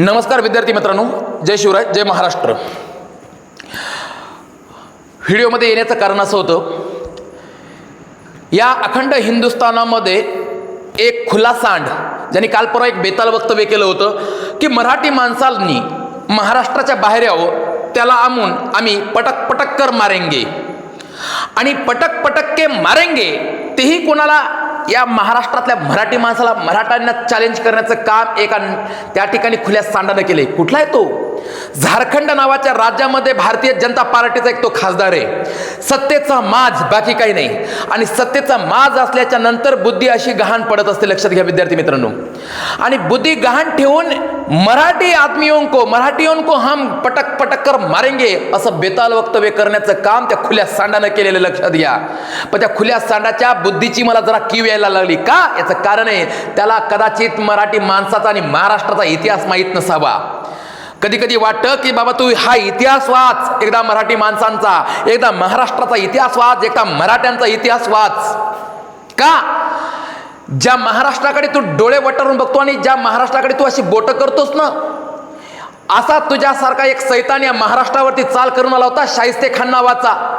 नमस्कार विद्यार्थी मित्रांनो जय शिवराय जय महाराष्ट्र. व्हिडिओमध्ये येण्याचं कारण असं होतं या अखंड हिंदुस्थानामध्ये एक खुला सांड ज्यांनी काल परवा एक बेताल वक्तव्य केलं होतं की मराठी माणसांनी महाराष्ट्राच्या बाहेर यावं त्याला आमून आम्ही पटक पटक कर मारेंगे. आणि पटक पटक के मारेंगे तेही कोणाला या महाराष्ट्रातल्या मराठी माणसाला मराठ्यांना चॅलेंज करण्याचं काम एका त्या ठिकाणी खुल्या सांडानं केले कुठला आहे तो? झारखंड नावाच्या राज्यामध्ये भारतीय जनता पार्टीचा एक तो खासदार आहे. सत्तेचा माज बाकी काही नाही. आणि सत्तेचा माज असल्याच्या नंतर बुद्धी अशी गहाण पडत असते लक्षात घ्या विद्यार्थी मित्रांनो. आणि बुद्धी गहाण ठेवून मराठी आदमियों को मराठियों को हम पटक पटक कर मारेंगे असं बेताल वक्तव्य करण्याचं काम त्या खुल्या सांडानं केलेलं लक्षात घ्या. पण त्या खुल्या सांडाच्या बुद्धीची मला जरा कीव यायला लागली. का? याचं कारण आहे त्याला कदाचित मराठी माणसाचा आणि महाराष्ट्राचा इतिहास माहीत नसावा. कधी कधी वाटतं की बाबा तू हा इतिहास वाच. एकदा मराठी माणसांचा एकदा महाराष्ट्राचा इतिहास वाच एकदा मराठ्यांचा इतिहास वाच. का? ज्या महाराष्ट्राकडे तू डोळे वटारून बघतो आणि ज्या महाराष्ट्राकडे तू अशी बोटं करतोस ना असा तुझ्यासारखा एक सैतान या महाराष्ट्रावरती चाल करून आला होता शाहिस्ते खान नावाचा.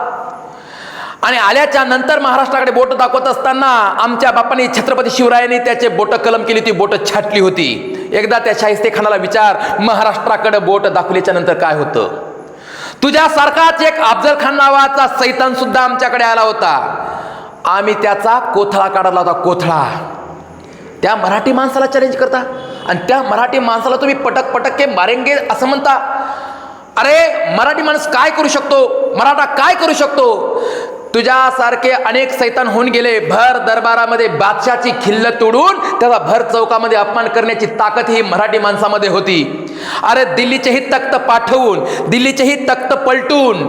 आणि आल्याच्यानंतर महाराष्ट्राकडे बोट दाखवत असताना आमच्या बापाने छत्रपती शिवरायांनी त्याचे बोट कलम केली ती बोट छाटली होती. एकदा त्या शाहिस्ते खानाला विचार महाराष्ट्राकडे बोट दाखवल्याच्या नंतर काय होतं? तुझ्यासारखाच एक अफजल खान नावाचा सैतान सुद्धा आमच्याकडे आला होता. आम्ही त्याचा कोथळा काढला होता कोथळा. त्या मराठी माणसाला चॅलेंज करता. आणि त्या मराठी माणसाला तुम्ही पटक पटक के मारेंगे असं म्हणता. अरे मराठी माणूस काय करू शकतो? मराठा काय करू शकतो? तुझ्यासारखे अनेक सैतान होऊन गेले. भर दरबारामध्ये बादशाची खिल्ल तोडून त्याचा भर चौकामध्ये अपमान करण्याची ताकद ही मराठी माणसामध्ये होती. अरे दिल्लीचेही तख्त पाठवून दिल्लीचेही तख्त पलटून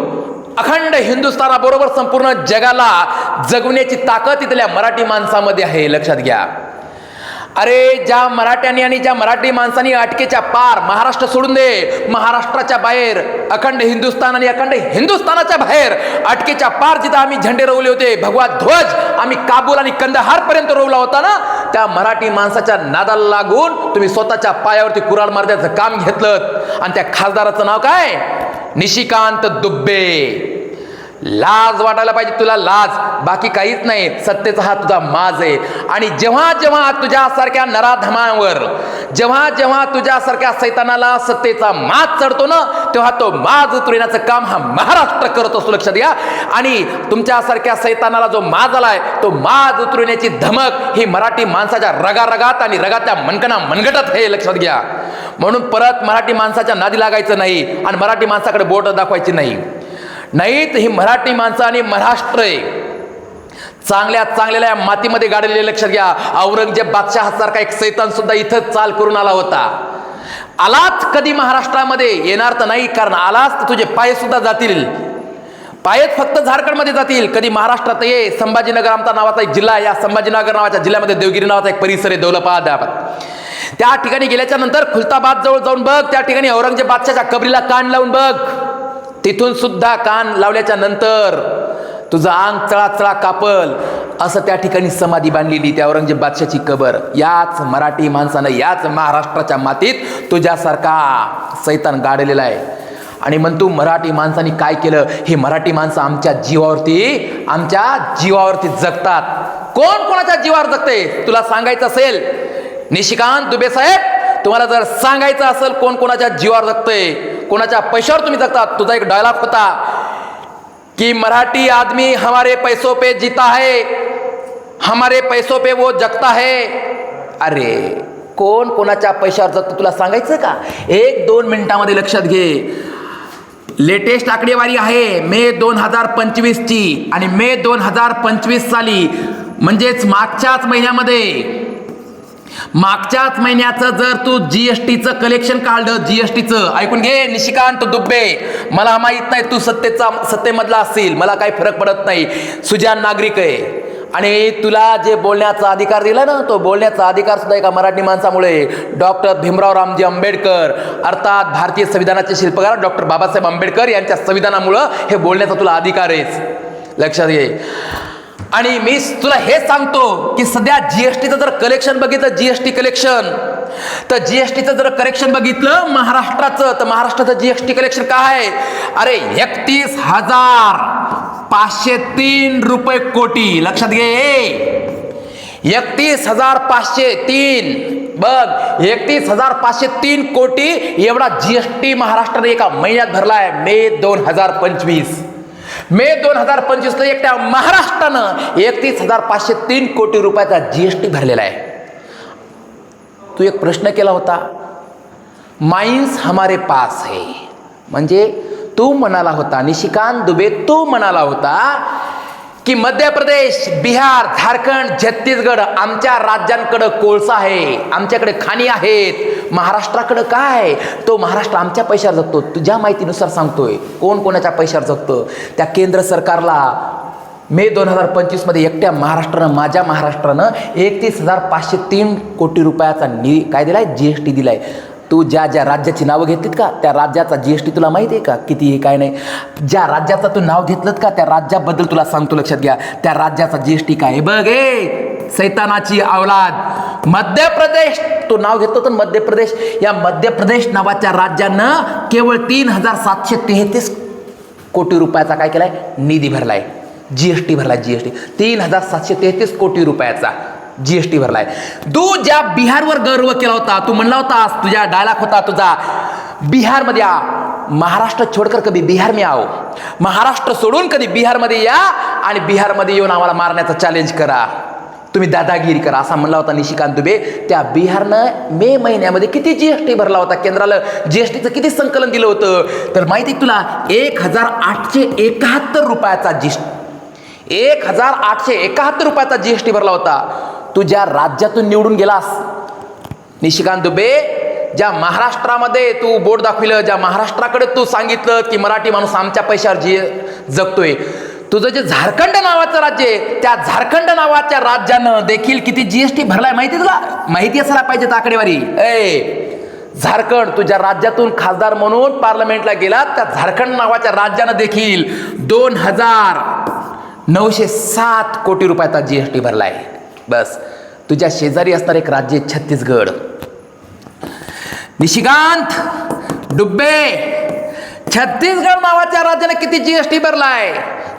अखंड हिंदुस्थानाबरोबर संपूर्ण जगाला जगवण्याची ताकद इथल्या मराठी माणसामध्ये आहे. लक्षात घ्या. अरे ज्या मराठ्यांनी आणि ज्या मराठी माणसांनी अटकेच्या पार महाराष्ट्र सोडून दे महाराष्ट्राच्या बाहेर अखंड हिंदुस्थान आणि अखंड हिंदुस्थानाच्या बाहेर अटकेच्या पार जिथं आम्ही झेंडे रोवले होते भगवा ध्वज आम्ही काबूल आणि कंदहार पर्यंत रोवला होता ना त्या मराठी माणसाच्या नादाला लागून तुम्ही स्वतःच्या पायावरती कुराड मारण्याचं काम घेतलं. आणि त्या खासदाराचं नाव काय? निशिकांत दुब्बे लाज वाटायला पाहिजे तुला लाज. बाकी काहीच नाही. सत्तेचा हा तुझा माज आहे. आणि जेव्हा जेव्हा तुझ्यासारख्या नराधमावर जेव्हा जेव्हा तुझ्यासारख्या सैतानाला सत्तेचा माज चढतो ना तेव्हा तो माज उतरण्याचं काम हा महाराष्ट्र करत असतो. लक्षात घ्या. आणि तुमच्यासारख्या सैतानाला जो माज आलाय तो माज उतरवण्याची धमक ही मराठी माणसाच्या रगारगात आणि रगाच्या मनकणा मनगटत हे लक्षात घ्या. म्हणून परत मराठी माणसाच्या नादी लागायचं नाही आणि मराठी माणसाकडे बोट दाखवायची नाही. नाहीत ही मराठी माणसं आणि महाराष्ट्र आहे. चांगल्या चांगल्या या मातीमध्ये गाडलेले लक्षात घ्या. औरंगजेब बादशहासारखा एक सैतान सुद्धा इथं चाल करून आला होता. आलाच कधी महाराष्ट्रामध्ये? येणार तर नाही कारण आलाच तर तुझे पाय सुद्धा जातील. पायच फक्त झारखंडमध्ये जातील. कधी महाराष्ट्रात ये. संभाजीनगर आमचा नावाचा एक जिल्हा आहे. या संभाजीनगर नावाच्या जिल्ह्यामध्ये देवगिरी नावाचा एक परिसर आहे दौलताबाद. त्या ठिकाणी गेल्याच्यानंतर खुलताबाद जवळ जाऊन बघ. त्या ठिकाणी औरंगजेब बादशाच्या कबरीला कान लावून बघ. तिथून सुद्धा कान लावल्याच्या नंतर तुझं अंग चळा चळा कापल. असं त्या ठिकाणी समाधी बांधलेली त्या औरंगजेब बादशाची कबर. याच मराठी माणसानं याच महाराष्ट्राच्या मातीत तुझ्यासारखा सैतान गाडलेला आहे. आणि म्हणतो मराठी माणसांनी काय केलं? हे मराठी माणसं आमच्या जीवावरती आमच्या जीवावरती जगतात. कोण कोणाच्या जीवावर जगते तुला सांगायचं असेल निशिकांत दुबे साहेब तुम्हाला जर सांगायचं असेल कोण कोणाच्या जीवावर जगतंय कोणाच्या पैशावर तुम्ही जगतात तुझा एक डायलॉग होता की मराठी आदमी हमारे पैसों पे जीता है हमारे पैसों पे वो जगता है. अरे कोण कोणाच्या पैशावर जगतं तुला सांगायचं का? एक दोन मिनिटामध्ये लक्षात घे. लेटेस्ट आकडेवारी आहे मे दोन हजार पंचवीसची आणि मे दोन हजार पंचवीस साली म्हणजेच मागच्याच महिन्यामध्ये मागच्याच महिन्याचं जर तू जीएसटीचं कलेक्शन काढलं जीएसटीचं ऐकून घे निशिकांत दुब्बे मला माहीत नाही तू सत्तेचा सत्तेमधला असतील मला काही फरक पडत नाही. सुजान नागरिक आहे. आणि तुला जे बोलण्याचा अधिकार दिला ना तो बोलण्याचा अधिकार सुद्धा एका मराठी माणसामुळे डॉक्टर भीमराव रामजी आंबेडकर अर्थात भारतीय संविधानाचे शिल्पकार डॉक्टर बाबासाहेब आंबेडकर यांच्या संविधानामुळं हे बोलण्याचा तुला अधिकार आहेच लक्षात घे. आणि मी तुला हे सांगतो की सध्या जीएसटीचं जर कलेक्शन बघितलं जीएसटी कलेक्शन तर जीएसटीचं जर कलेक्शन बघितलं महाराष्ट्राचं तर महाराष्ट्राचं जीएसटी कलेक्शन काय? आहे अरे एकतीस हजार पाचशे तीन रुपये कोटी. लक्षात घे. एकतीस हजार पाचशे तीन. बघ एकतीस हजार पाचशे तीन कोटी एवढा जीएसटी महाराष्ट्राने एका महिन्यात भरलाय मे दोन हजार पंचवीस. मे दोन हजार पंचवीसला एकट्या महाराष्ट्रानं एकतीस हजार पाचशे तीन कोटी रुपयाचा जी एस टी भरलेला आहे. तू एक प्रश्न केला होता माइन्स हमारे पास है. म्हणजे तू म्हणाला होता निशिकांत दुबे तू म्हणाला होता की मध्य प्रदेश बिहार झारखंड छत्तीसगड आमच्या राज्यांकडं कोळसा आहे आमच्याकडे खाणी आहेत महाराष्ट्राकडं काय? तो महाराष्ट्र आमच्या पैशावर जगतो. तुझ्या माहितीनुसार सांगतोय कोण कोणाच्या पैशावर जगतो? त्या केंद्र सरकारला मे दोन हजार पंचवीसमध्ये एकट्या महाराष्ट्रानं माझ्या महाराष्ट्रानं एकतीस हजार पाचशे तीन कोटी रुपयाचा निधी काय दिलाय? जी एस टी दिलाय. तू ज्या ज्या राज्याची नावं घेतलीत का? त्या राज्याचा जी एस टी तुला माहिती आहे का? किती आहे काय नाही. ज्या राज्याचं तू नाव घेतलं का? त्या राज्याबद्दल तुला सांगतो लक्षात घ्या. त्या राज्याचा जी एस टी काय? बघ ए! सैतानाची अवलाद मध्य प्रदेश तो नाव घेतो तर मध्य प्रदेश या मध्य प्रदेश नावाच्या राज्यानं केवळ तीन हजार सातशे तेहतीस कोटी रुपयाचा काय केलाय? निधी भरलाय. जी एस टी भरलाय जी एस टी तीन हजार सातशे तेहतीस कोटी रुपयाचा जी एस टी भरलाय. तू ज्या बिहारवर गर्व केला होता तू म्हणला होतास तुझ्या डायलॉग होता तुझा बिहारमध्ये आ महाराष्ट्र छोडकर कधी बिहार मी आओ महाराष्ट्र सोडून कधी बिहारमध्ये या आणि बिहारमध्ये येऊन आम्हाला मारण्याचा चॅलेंज करा. तुम्ही दादागिरी करा असा म्हणला होता निशिकांत दुबे. त्या बिहारनं मे महिन्यामध्ये किती जीएसटी भरला होता केंद्राला? जीएसटीचं किती संकलन दिलं होतं? तर माहिती आहे तुला? एक हजार आठशे एकाहत्तर रुपयाचा जी एक हजार आठशे एकाहत्तर रुपयाचा जीएसटी भरला होता. तू ज्या राज्यातून निवडून गेलास निशिकांत दुबे ज्या महाराष्ट्रामध्ये तू बोट दाखविलं ज्या महाराष्ट्राकडे तू सांगितलं की मराठी माणूस आमच्या पैशावर जी जगतोय तुझं जे झारखंड नावाचं राज्य आहे त्या झारखंड नावाच्या राज्यानं देखील किती जीएसटी भरलाय माहिती तुला? माहिती असायला पाहिजे आकडेवारी ए झारखंड तुझ्या राज्यातून खासदार म्हणून पार्लमेंटला गेला त्या झारखंड नावाच्या राज्यानं देखील दोन हजार नऊशे सात कोटी रुपयाचा जीएसटी भरलाय. बस तुझ्या शेजारी असणार एक राज्य आहे छत्तीसगड. निशिकांत डुब्बे छत्तीसगड नावाच्या राज्याने किती जीएसटी भरलाय?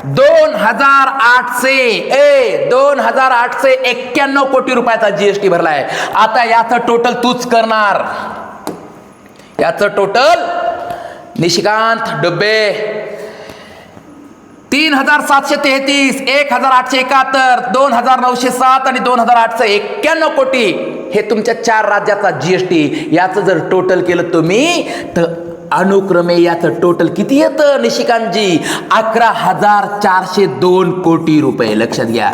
दोन हजार आठशे ए दोन हजार आठशे एक्क्याण्णव कोटी रुपयाचा जीएसटी भरलाय. आता याचं टोटल तूच करणार. याचं टोटल निशिकांत डब्बे तीन हजार सातशे तेहतीस एक हजार आठशे एकाहत्तर दोन हजार नऊशे सात आणि दोन हजार आठशे एक्क्याण्णव कोटी हे तुमच्या चार राज्याचा जीएसटी याचं जर टोटल केलं तुम्ही तर अनुक्रमे याचं टोटल किती येतं निशिकांतजी? अकरा हजार चारशे दोन कोटी रुपये. लक्षात घ्या.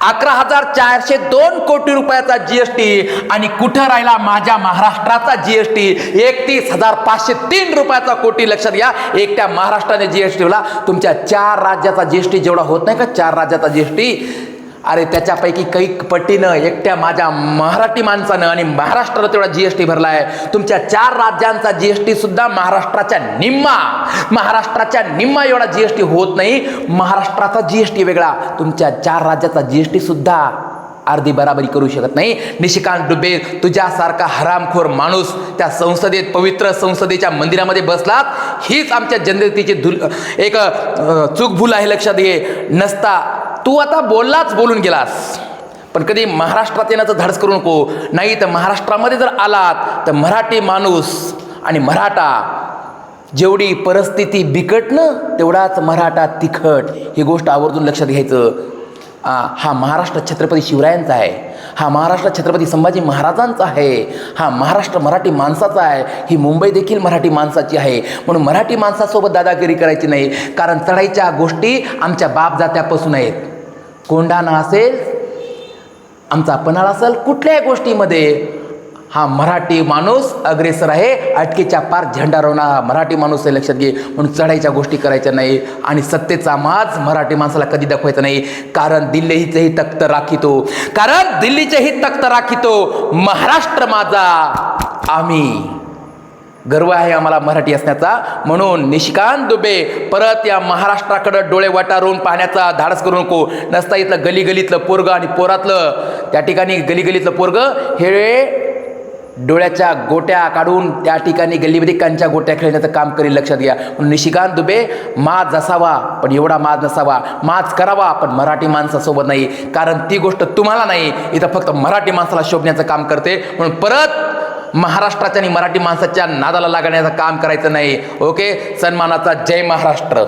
अकरा हजार चारशे दोन कोटी रुपयाचा जीएसटी आणि कुठं राहिला माझ्या महाराष्ट्राचा जीएसटी एकतीस हजार पाचशे तीन रुपयाचा कोटी. लक्षात घ्या. एकट्या महाराष्ट्राने जीएसटी ठेवला तुमच्या चार राज्याचा जीएसटी जेवढा होत नाही का? चार राज्याचा जीएसटी अरे त्याच्यापैकी काही पटीनं एकट्या माझ्या मराठी माणसानं आणि महाराष्ट्राला तेवढा जीएसटी भरला आहे तुमच्या चार राज्यांचा जीएसटी सुद्धा महाराष्ट्राच्या निम्मा. महाराष्ट्राच्या निम्मा एवढा जीएसटी होत नाही. महाराष्ट्राचा जीएसटी वेगळा. तुमच्या चार राज्याचा जीएसटी सुद्धा अर्धी बराबरी करू शकत नाही. निशिकांत डुबे तुझ्यासारखा हरामखोर माणूस त्या संसदेत पवित्र संसदेच्या मंदिरामध्ये बसलात. हीच आमच्या जनतेची धुल एक चूक चूकभूल आहे लक्षात घे. नसता तू आता बोललाच बोलून गेलास. पण कधी महाराष्ट्रात येण्याचं धाडस करू नको. नाही तर महाराष्ट्रामध्ये जर आलात तर मराठी माणूस आणि मराठा जेवढी परिस्थिती बिकटनं तेवढाच मराठा तिखट. ही गोष्ट आवर्जून लक्षात घ्यायचं. हा महाराष्ट्र छत्रपती शिवरायांचा आहे. हा महाराष्ट्र छत्रपती संभाजी महाराजांचा आहे. हा महाराष्ट्र मराठी माणसाचा आहे. ही मुंबई देखील मराठी माणसाची आहे. म्हणून मराठी माणसासोबत दादागिरी करायची नाही. कारण चढाईच्या गोष्टी आमच्या बापजात्यापासून आहेत. कोंढाणा असेल आमचा पन्हाळ असेल कुठल्याही गोष्टीमध्ये हा मराठी माणूस अग्रेसर आहे. अटकेच्या पार झेंडा रोवणारा मराठी माणूस हे लक्षात घे. म्हणून चढाईच्या गोष्टी करायच्या नाही आणि सत्तेचा माज मराठी माणसाला कधी दाखवायचा नाही. कारण दिल्लीचेही तख्त राखितो. कारण दिल्लीचेही तख्त राखितो. महाराष्ट्र माझा. आम्ही गर्व आहे आम्हाला मराठी असण्याचा. म्हणून निशिकांत दुबे परत या महाराष्ट्राकडं डोळे वटारून पाहण्याचा धाडस करू नको. नसता इथलं गलीगलीतलं पोरग आणि पोरातलं. त्या ठिकाणी गलीगलीतलं पोरग हे डोळ्याच्या गोट्या काढून त्या ठिकाणी गल्लीमध्ये कांच्या गोट्या खेळण्याचं काम करेल लक्षात घ्या. म्हणून निशिकांत दुबे माज असावा पण एवढा माज नसावा. माज करावा पण मराठी माणसासोबत नाही. कारण ती गोष्ट तुम्हाला नाही. इथं फक्त मराठी माणसाला शोभण्याचं काम करते. म्हणून परत महाराष्ट्राच्या आणि मराठी माणसाच्या नादाला लागण्याचं काम करायचं नाही. ओके सन्मानाचा जय महाराष्ट्र.